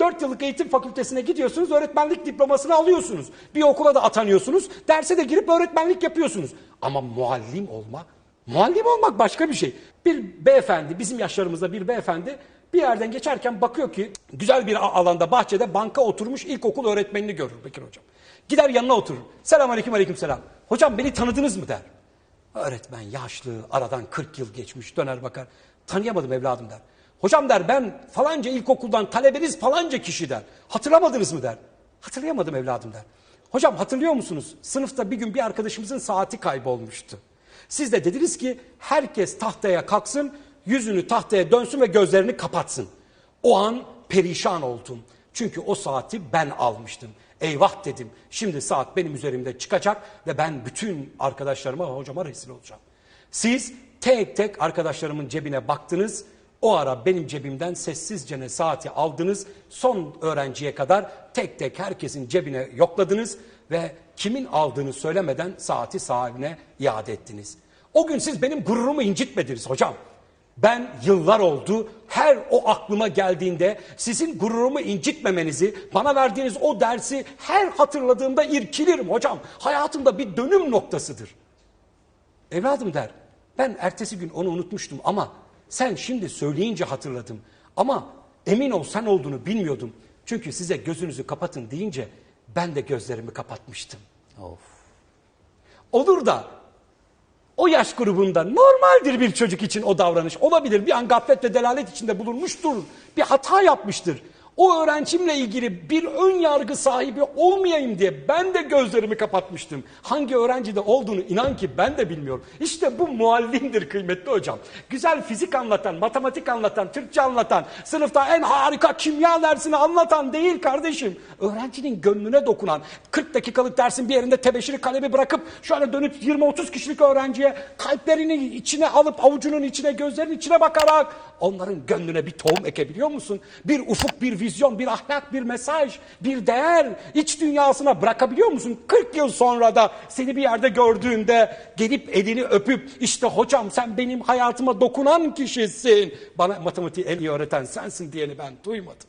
4 yıllık eğitim fakültesine gidiyorsunuz, öğretmenlik diplomasını alıyorsunuz. Bir okula da atanıyorsunuz, derse de girip öğretmenlik yapıyorsunuz. Ama muallim olmak, muallim olmak başka bir şey. Bir beyefendi, bizim yaşlarımızda bir beyefendi bir yerden geçerken bakıyor ki güzel bir alanda bahçede banka oturmuş ilkokul öğretmenini görür Bekir hocam. Gider yanına oturur. Selam aleyküm aleyküm selam. Hocam beni tanıdınız mı der. Öğretmen yaşlı, aradan 40 yıl geçmiş, döner bakar. Tanıyamadım evladım der. Hocam der ben falanca ilkokuldan talebeniz falanca kişi der. Hatırlamadınız mı der. Hatırlayamadım evladım der. Hocam hatırlıyor musunuz? Sınıfta bir gün bir arkadaşımızın saati kaybolmuştu. Siz de dediniz ki herkes tahtaya kalksın, yüzünü tahtaya dönsün ve gözlerini kapatsın. O an perişan oldum. Çünkü o saati ben almıştım. Eyvah dedim. Şimdi saat benim üzerimde çıkacak ve ben bütün arkadaşlarıma hocama rezil olacağım. Siz tek tek arkadaşlarımın cebine baktınız. O ara benim cebimden sessizce saati aldınız. Son öğrenciye kadar tek tek herkesin cebine yokladınız ve kimin aldığını söylemeden saati sahibine iade ettiniz. O gün siz benim gururumu incitmediniz hocam. Ben yıllar oldu her o aklıma geldiğinde sizin gururumu incitmemenizi, bana verdiğiniz o dersi her hatırladığımda irkilirim hocam. Hayatımda bir dönüm noktasıdır. Evladım der, ben ertesi gün onu unutmuştum ama sen şimdi söyleyince hatırladım. Ama emin ol sen olduğunu bilmiyordum. Çünkü size gözünüzü kapatın deyince ben de gözlerimi kapatmıştım. Of. Olur da o yaş grubunda normaldir bir çocuk için o davranış. Olabilir bir an gaflet ve delalet içinde bulunmuştur. Bir hata yapmıştır. O öğrencimle ilgili bir ön yargı sahibi olmayayım diye ben de gözlerimi kapatmıştım. Hangi öğrencide olduğunu inan ki ben de bilmiyorum. İşte bu muallimdir kıymetli hocam. Güzel fizik anlatan, matematik anlatan, Türkçe anlatan, sınıfta en harika kimya dersini anlatan değil kardeşim. Öğrencinin gönlüne dokunan, 40 dakikalık dersin bir yerinde tebeşiri kalemi bırakıp şöyle dönüp 20-30 kişilik öğrenciye kalplerini içine alıp avucunun içine, gözlerinin içine bakarak onların gönlüne bir tohum ekebiliyor musun? Bir ufuk, bir vizyon, bir ahlak, bir mesaj, bir değer iç dünyasına bırakabiliyor musun? 40 yıl sonra da seni bir yerde gördüğünde gelip elini öpüp işte hocam sen benim hayatıma dokunan kişisin. Bana matematiği en iyi öğreten sensin diyeni ben duymadım.